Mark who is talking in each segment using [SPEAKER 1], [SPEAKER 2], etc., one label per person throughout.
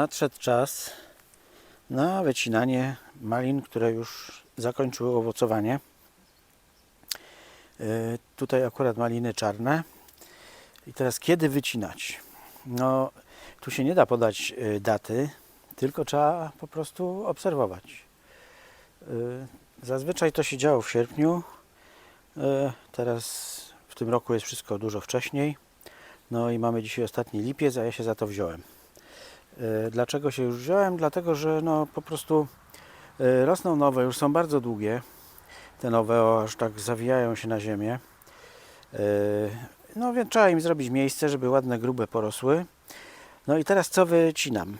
[SPEAKER 1] nadszedł czas na wycinanie malin, które już zakończyły owocowanie. E, Tutaj akurat maliny czarne. I teraz kiedy wycinać? No, tu się nie da podać e, daty, tylko trzeba po prostu obserwować. E, Zazwyczaj to się działo w sierpniu. Teraz w tym roku jest wszystko dużo wcześniej. No i mamy dzisiaj ostatni lipiec, a ja się za to wziąłem. E, Dlaczego się już wziąłem? Dlatego, że no po prostu e, rosną nowe, już są bardzo długie. Te nowe aż tak zawijają się na ziemię. E, No więc trzeba im zrobić miejsce, żeby ładne, grube porosły. No i teraz co wycinam?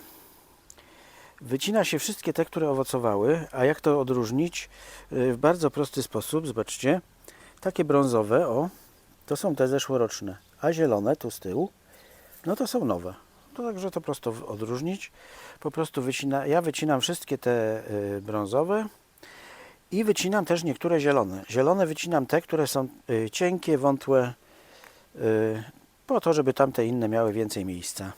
[SPEAKER 1] Wycina się wszystkie te, które owocowały, a jak to odróżnić? W bardzo prosty sposób, zobaczcie. Takie brązowe, o, to są te zeszłoroczne, a zielone tu z tyłu, no to są nowe. Także to prosto w- odróżnić. Po prostu wycina, ja wycinam wszystkie te y, brązowe i wycinam też niektóre zielone. Zielone wycinam te, które są y, cienkie, wątłe, y, po to, żeby tamte inne miały więcej miejsca.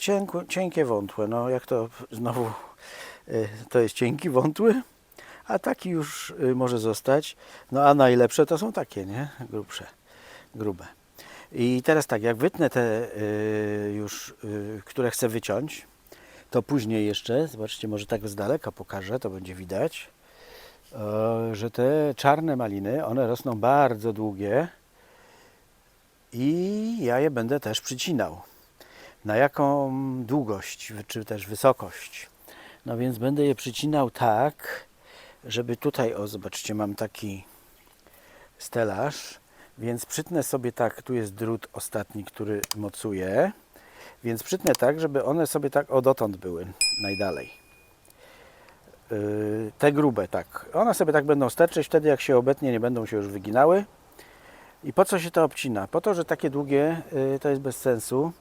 [SPEAKER 1] Cienku, cienkie, wątłe, no jak to znowu, to jest cienki, wątły, a taki już może zostać. No a najlepsze to są takie, nie? Grubsze, grube. I teraz tak, jak wytnę te y, już, y, które chcę wyciąć, to później jeszcze, zobaczcie, może tak z daleka pokażę, to będzie widać, e, że te czarne maliny, one rosną bardzo długie i ja je będę też przycinał. Na jaką długość, czy też wysokość. No więc będę je przycinał tak, żeby tutaj, o zobaczcie, mam taki stelaż, więc przytnę sobie tak, tu jest drut ostatni, który mocuje, więc przytnę tak, żeby one sobie tak o dotąd były najdalej. Yy, te grube tak, one sobie tak będą sterczeć, wtedy jak się obetnie nie będą się już wyginały. I po co się to obcina? Po to, że takie długie yy, to jest bez sensu,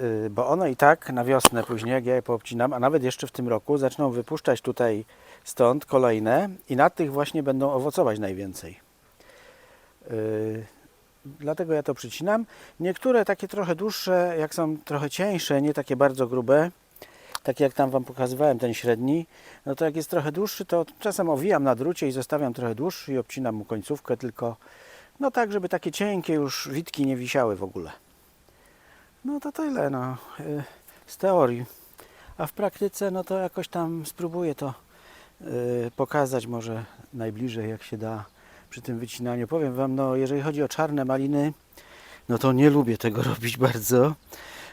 [SPEAKER 1] yy, bo one i tak na wiosnę później, jak ja je poobcinam, a nawet jeszcze w tym roku, zaczną wypuszczać tutaj stąd kolejne i na tych właśnie będą owocować najwięcej. Yy, Dlatego ja to przycinam. Niektóre takie trochę dłuższe, jak są trochę cieńsze, nie takie bardzo grube, tak jak tam Wam pokazywałem ten średni, no to jak jest trochę dłuższy, to czasem owijam na drucie i zostawiam trochę dłuższy i obcinam mu końcówkę tylko, no tak, żeby takie cienkie już witki nie wisiały w ogóle. No to tyle, no, yy, z teorii. A w praktyce, no to jakoś tam spróbuję to yy, pokazać może najbliżej jak się da przy tym wycinaniu. Powiem Wam, no jeżeli chodzi o czarne maliny, no to nie lubię tego robić bardzo,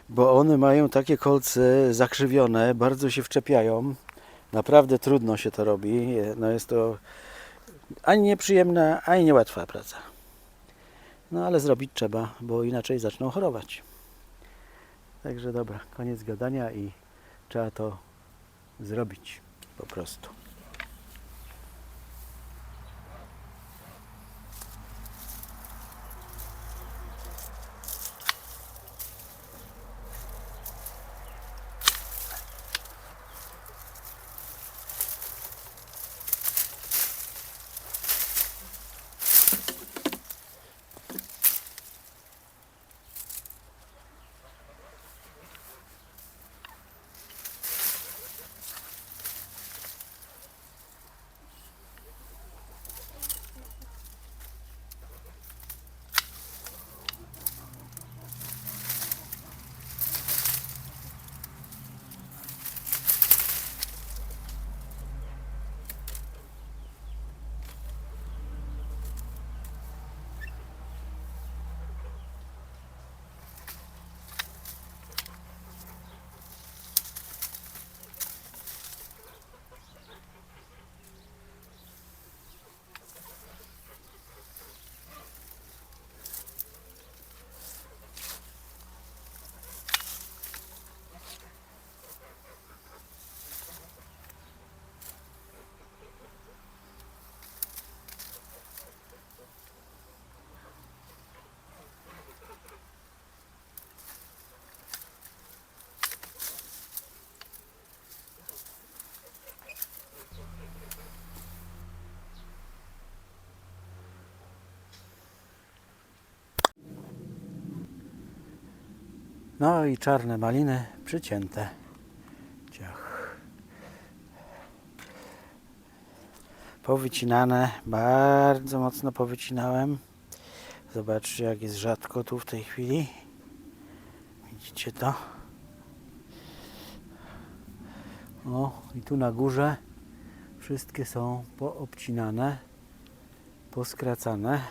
[SPEAKER 1] bo one mają takie kolce zakrzywione, bardzo się wczepiają. Naprawdę trudno się to robi. No jest to ani nieprzyjemna, ani niełatwa praca. No ale zrobić trzeba, bo inaczej zaczną chorować. Także dobra, koniec gadania i trzeba to zrobić po prostu. No i czarne maliny przycięte. Ciach. Powycinane, bardzo mocno powycinałem. Zobaczcie jak jest rzadko tu w tej chwili. Widzicie to? O, i tu na górze wszystkie są poobcinane, poskracane.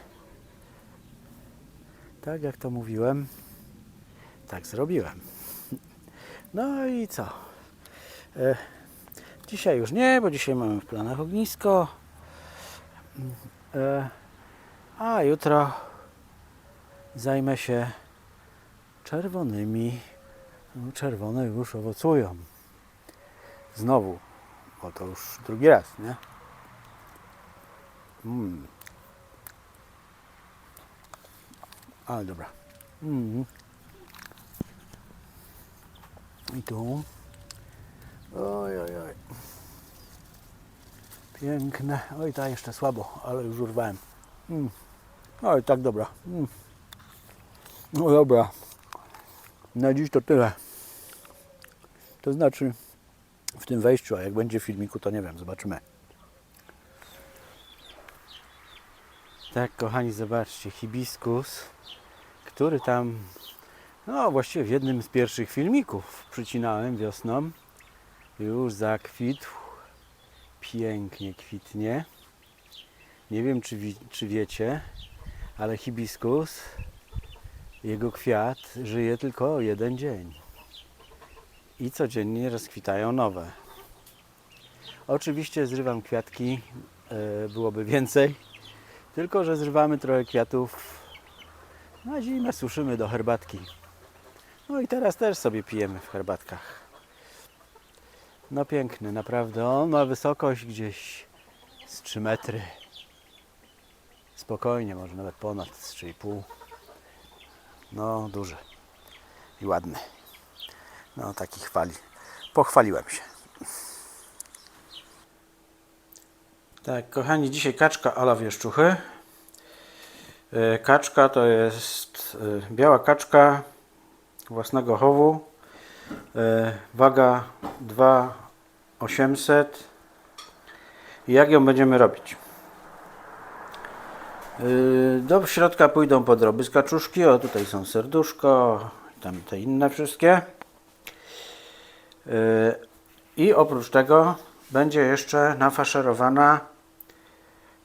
[SPEAKER 1] Tak jak to mówiłem, tak zrobiłem. No i co? E, dzisiaj już nie, bo dzisiaj mamy w planach ognisko. E, a jutro zajmę się czerwonymi. No, czerwone już owocują. Znowu, bo to już drugi raz, nie? Mm. Ale dobra. Mm. I tu. Oj, oj, oj. Piękne. Oj, ta jeszcze słabo, ale już urwałem. Mm. Oj, tak dobra. Mm. No dobra. Na dziś to tyle. To znaczy w tym wejściu, a jak będzie w filmiku, to nie wiem, zobaczymy. Tak, kochani, zobaczcie, hibiskus, który tam, no właściwie w jednym z pierwszych filmików przycinałem wiosną, już zakwitł, pięknie kwitnie. Nie wiem, czy, wi- czy wiecie, ale hibiskus, jego kwiat żyje tylko jeden dzień i codziennie rozkwitają nowe. Oczywiście zrywam kwiatki, e, byłoby więcej, tylko że zrywamy trochę kwiatów na zimę, suszymy do herbatki. No i teraz też sobie pijemy w herbatkach. No piękny, naprawdę. On ma wysokość gdzieś z 3 metry. Spokojnie, może nawet ponad z 3,5. No duży i ładny. No taki chwali. Pochwaliłem się. Tak, kochani, dzisiaj kaczka ala wieszczuchy. E, Kaczka to jest e, biała kaczka własnego chowu. E, Waga 2,800. I jak ją będziemy robić? E, Do środka pójdą podroby z kaczuszki. O, tutaj są serduszko, tam te inne wszystkie. Yy, I oprócz tego będzie jeszcze nafaszerowana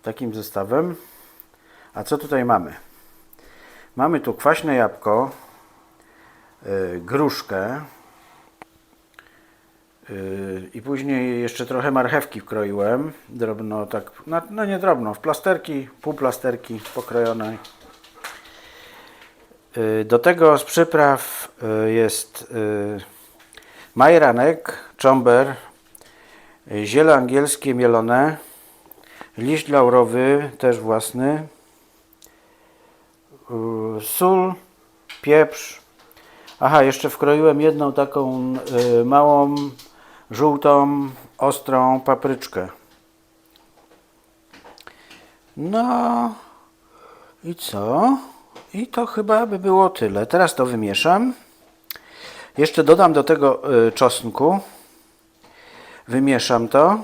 [SPEAKER 1] takim zestawem. A co tutaj mamy? Mamy tu kwaśne jabłko, gruszkę yy, i później jeszcze trochę marchewki wkroiłem. Drobno, tak, no, no nie drobno, w plasterki, pół plasterki pokrojonej. Yy, Do tego z przypraw jest Majeranek, czomber, ziele angielskie mielone, liść laurowy, też własny, sól, pieprz. Aha, jeszcze wkroiłem jedną taką y, małą, żółtą, ostrą papryczkę. No i co? I to chyba by było tyle. Teraz to wymieszam. Jeszcze dodam do tego y, czosnku. Wymieszam to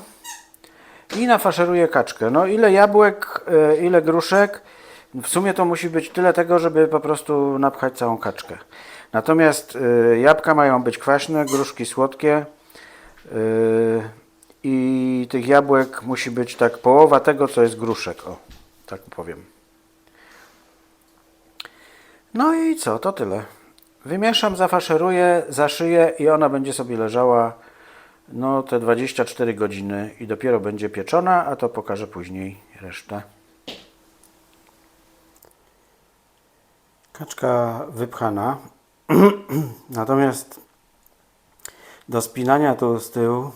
[SPEAKER 1] i nafaszeruję kaczkę. No ile jabłek, y, ile gruszek. W sumie to musi być tyle tego, żeby po prostu napchać całą kaczkę. Natomiast y, jabłka mają być kwaśne, gruszki słodkie. y, I tych jabłek musi być tak połowa tego, co jest gruszek. O, tak powiem. No i co? To tyle. Wymieszam, zafaszeruję, zaszyję i ona będzie sobie leżała no te 24 godziny i dopiero będzie pieczona, a to pokażę później resztę. Kaczka wypchana. Natomiast do spinania tu z tyłu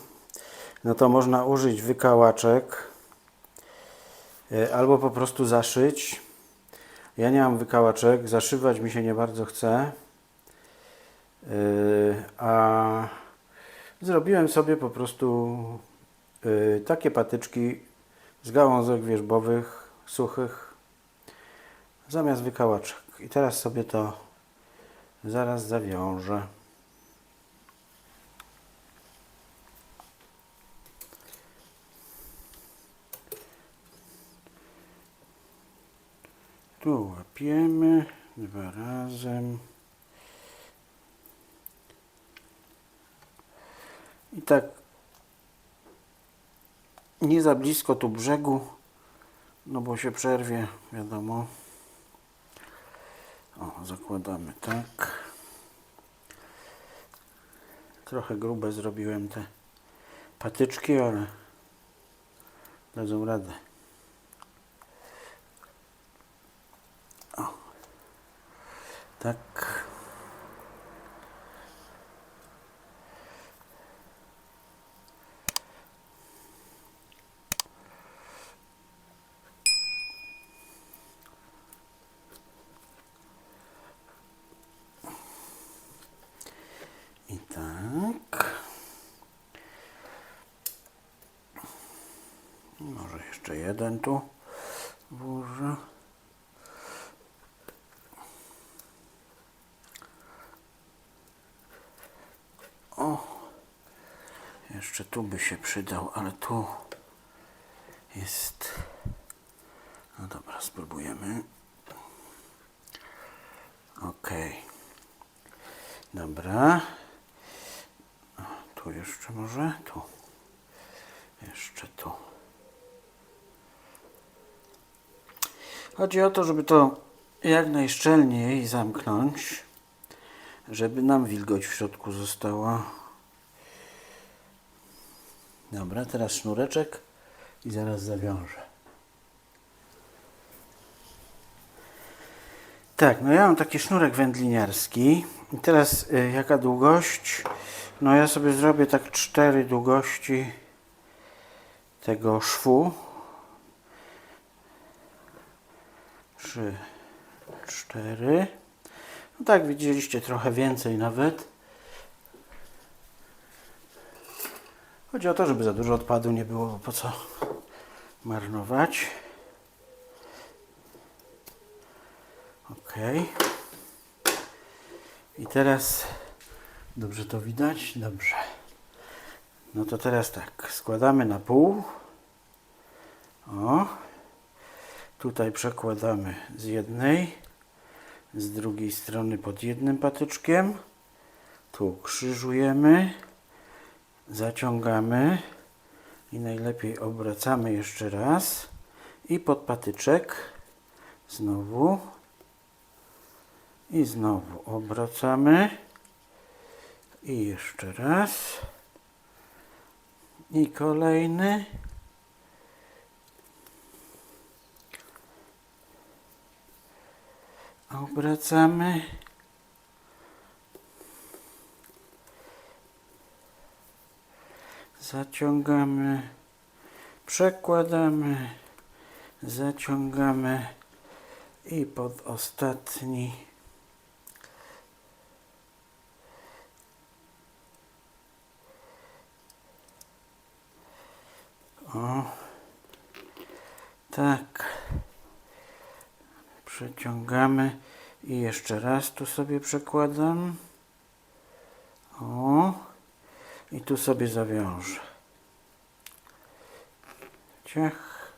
[SPEAKER 1] no to można użyć wykałaczek e, albo po prostu zaszyć. Ja nie mam wykałaczek, zaszywać mi się nie bardzo chce. Yy, a zrobiłem sobie po prostu yy, takie patyczki z gałązek wierzbowych, suchych, zamiast wykałaczek. I teraz sobie to zaraz zawiążę. Tu łapiemy dwa razem. I tak nie za blisko tu brzegu, no bo się przerwie, wiadomo. O, zakładamy tak. Trochę grube zrobiłem te patyczki, ale dadzą radę. O. Tak. I tak. Może jeszcze jeden tu włożę. O, jeszcze tu by się przydał, ale tu jest. No dobra, spróbujemy. Okej. Dobra. Tu jeszcze może? Tu. Jeszcze tu. Chodzi o to, żeby to jak najszczelniej zamknąć, żeby nam wilgoć w środku została. Dobra, teraz sznureczek i zaraz zawiążę. Tak, no ja mam taki sznurek wędliniarski. I teraz y, jaka długość? No ja sobie zrobię tak cztery długości tego szwu. Trzy, cztery. No tak, widzieliście trochę więcej nawet. Chodzi o to, żeby za dużo odpadu nie było, bo po co marnować. Ok. I teraz dobrze to widać? Dobrze. No to teraz tak, składamy na pół. O. Tutaj przekładamy z jednej, z drugiej strony pod jednym patyczkiem. Tu krzyżujemy, zaciągamy i najlepiej obracamy jeszcze raz i pod patyczek znowu i znowu obracamy. I jeszcze raz. I kolejny. Obracamy. Zaciągamy. Przekładamy. Zaciągamy. I pod ostatni. O, tak. Przeciągamy i jeszcze raz tu sobie przekładam. O, i tu sobie zawiążę. Ciach.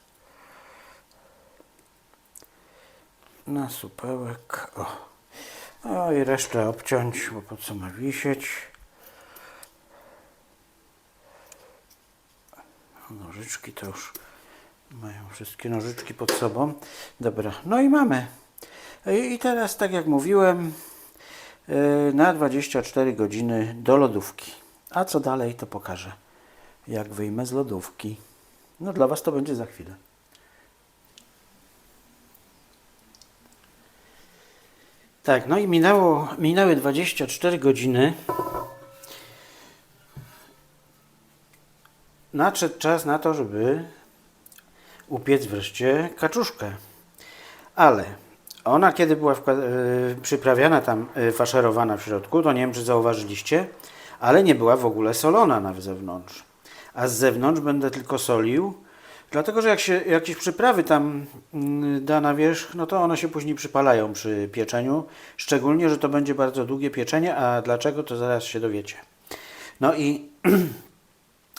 [SPEAKER 1] Na supełek. O. o i resztę obciąć, bo po co ma wisieć. Nożyczki to już mają wszystkie nożyczki pod sobą. Dobra, no i mamy. I teraz, tak jak mówiłem, yy, na 24 godziny do lodówki. A co dalej, to pokażę, jak wyjmę z lodówki. No dla Was to będzie za chwilę. Tak, no i minęło, minęły 24 godziny. nadszedł czas na to, żeby upiec wreszcie kaczuszkę. Ale ona, kiedy była e, przyprawiana tam, e, faszerowana w środku, to nie wiem, czy zauważyliście, ale nie była w ogóle solona na zewnątrz. A z zewnątrz będę tylko solił Dlatego, że jak się jakieś przyprawy tam mm, da na wierzch, no to one się później przypalają przy pieczeniu. Szczególnie, że to będzie bardzo długie pieczenie, a dlaczego to zaraz się dowiecie. No i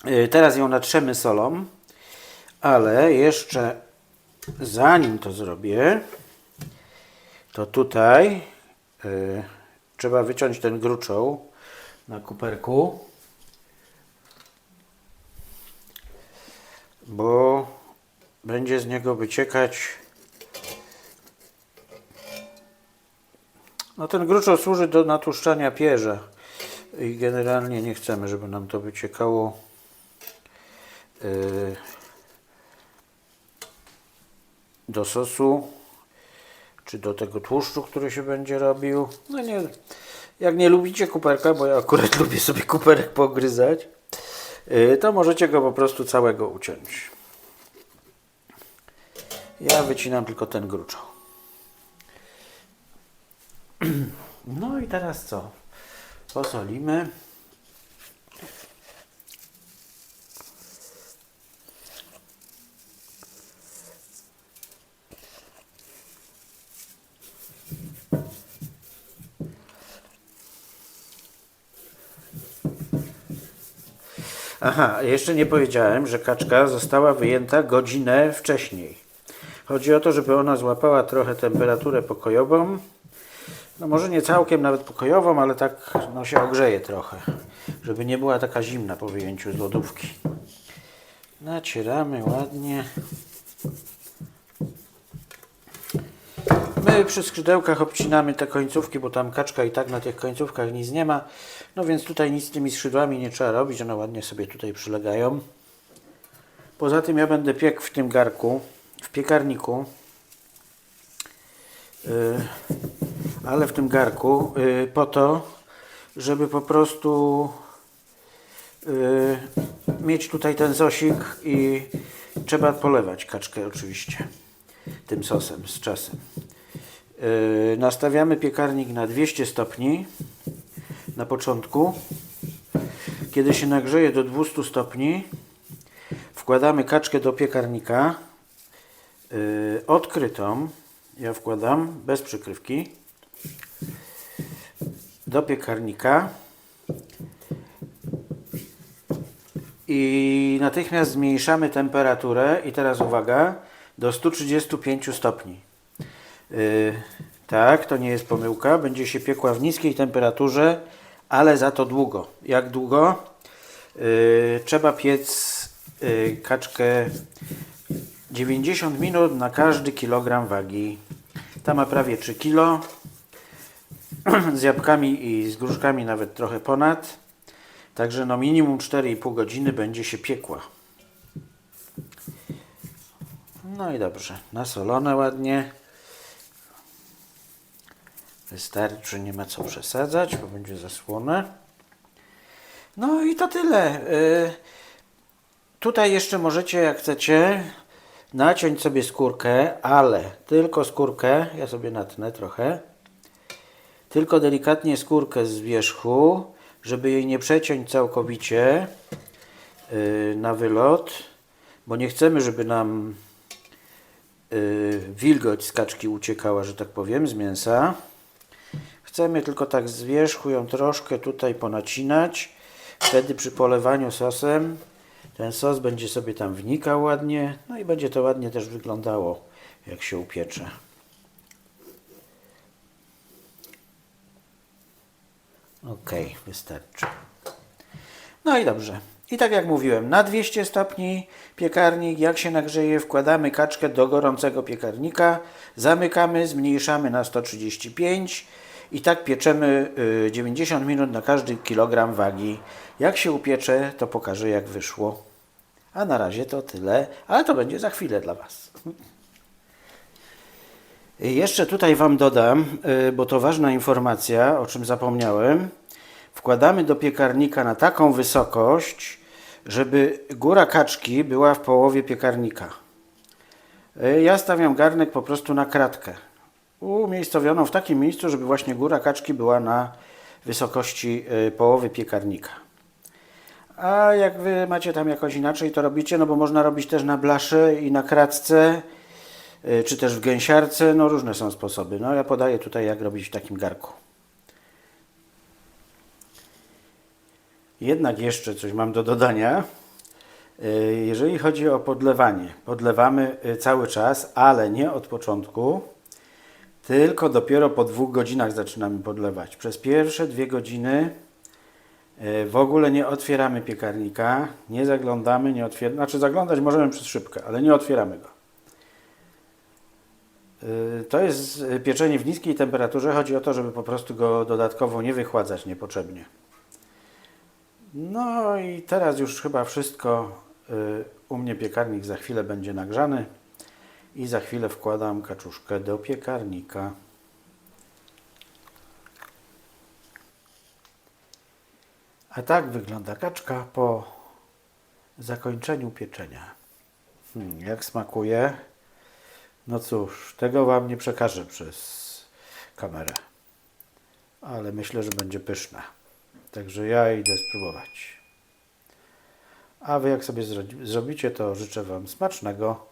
[SPEAKER 1] y, teraz ją natrzemy solą, ale jeszcze zanim to zrobię, to tutaj y, trzeba wyciąć ten gruczoł na kuperku. bo będzie z niego wyciekać. No ten gruczoł służy do natłuszczania pierza i generalnie nie chcemy, żeby nam to wyciekało yy, do sosu czy do tego tłuszczu, który się będzie robił. No nie, jak nie lubicie kuperka, bo ja akurat lubię sobie kuperek pogryzać, yy, to możecie go po prostu całego uciąć. Ja wycinam tylko ten gruczoł. No i teraz co? Posolimy. Aha, jeszcze nie powiedziałem, że kaczka została wyjęta godzinę wcześniej. Chodzi o to, żeby ona złapała trochę temperaturę pokojową. No może nie całkiem nawet pokojową, ale tak no, się ogrzeje trochę. Żeby nie była taka zimna po wyjęciu z lodówki. Nacieramy ładnie. My przy skrzydełkach obcinamy te końcówki, bo tam kaczka i tak na tych końcówkach nic nie ma. No więc tutaj nic z tymi skrzydłami nie trzeba robić, one ładnie sobie tutaj przylegają. Poza tym ja będę piekł w tym garku, w piekarniku, yy, ale w tym garku yy, po to, żeby po prostu yy, mieć tutaj ten sosik i trzeba polewać kaczkę oczywiście tym sosem z czasem. Yy, nastawiamy piekarnik na 200 stopni na początku. Kiedy się nagrzeje do 200 stopni, wkładamy kaczkę do piekarnika yy, odkrytą. Ja wkładam bez przykrywki do piekarnika i natychmiast zmniejszamy temperaturę i teraz uwaga do 135 stopni. Yy, tak, to nie jest pomyłka. Będzie się piekła w niskiej temperaturze, ale za to długo. Jak długo? Yy, trzeba piec yy, kaczkę 90 minut na każdy kilogram wagi. Ta ma prawie 3 kg. Z jabłkami i z gruszkami nawet trochę ponad. Także no minimum 4,5 godziny będzie się piekła. No i dobrze, nasolone ładnie. Wystarczy, nie ma co przesadzać, bo będzie zasłone. No i to tyle. Y, Tutaj jeszcze możecie, jak chcecie, naciąć sobie skórkę, ale tylko skórkę, ja sobie natnę trochę, tylko delikatnie skórkę z wierzchu, żeby jej nie przeciąć całkowicie y, na wylot, bo nie chcemy, żeby nam y, wilgoć z kaczki uciekała, że tak powiem, z mięsa. Chcemy tylko tak z wierzchu ją troszkę tutaj ponacinać. Wtedy przy polewaniu sosem ten sos będzie sobie tam wnikał ładnie, no i będzie to ładnie też wyglądało, jak się upiecze. Ok, wystarczy. No i dobrze. I tak jak mówiłem, na 200 stopni piekarnik, jak się nagrzeje, wkładamy kaczkę do gorącego piekarnika, zamykamy, zmniejszamy na 135 i tak pieczemy y, 90 minut na każdy kilogram wagi. Jak się upiecze, to pokażę jak wyszło. A na razie to tyle, ale to będzie za chwilę dla Was. Jeszcze tutaj Wam dodam, y, bo to ważna informacja, o czym zapomniałem. Wkładamy do piekarnika na taką wysokość, żeby góra kaczki była w połowie piekarnika. Y, Ja stawiam garnek po prostu na kratkę. Umiejscowioną w takim miejscu, żeby właśnie góra kaczki była na wysokości y, połowy piekarnika. A jak wy macie tam jakoś inaczej, to robicie, no bo można robić też na blaszy i na kratce, y, czy też w gęsiarce, no różne są sposoby. No ja podaję tutaj, jak robić w takim garku. Jednak jeszcze coś mam do dodania. Y, Jeżeli chodzi o podlewanie, podlewamy cały czas, ale nie od początku, tylko dopiero po dwóch godzinach zaczynamy podlewać. Przez pierwsze dwie godziny y, w ogóle nie otwieramy piekarnika, nie zaglądamy, nie otwieramy, znaczy zaglądać możemy przez szybkę, ale nie otwieramy go. Y, To jest y, pieczenie w niskiej temperaturze. Chodzi o to, żeby po prostu go dodatkowo nie wychładzać niepotrzebnie. No i teraz już chyba wszystko. U mnie piekarnik za chwilę będzie nagrzany i za chwilę wkładam kaczuszkę do piekarnika. A tak wygląda kaczka po zakończeniu pieczenia. Hmm, jak smakuje? No cóż, tego Wam nie przekażę przez kamerę. Ale myślę, że będzie pyszna. Także ja idę spróbować. A Wy jak sobie zro- zrobicie, to życzę Wam smacznego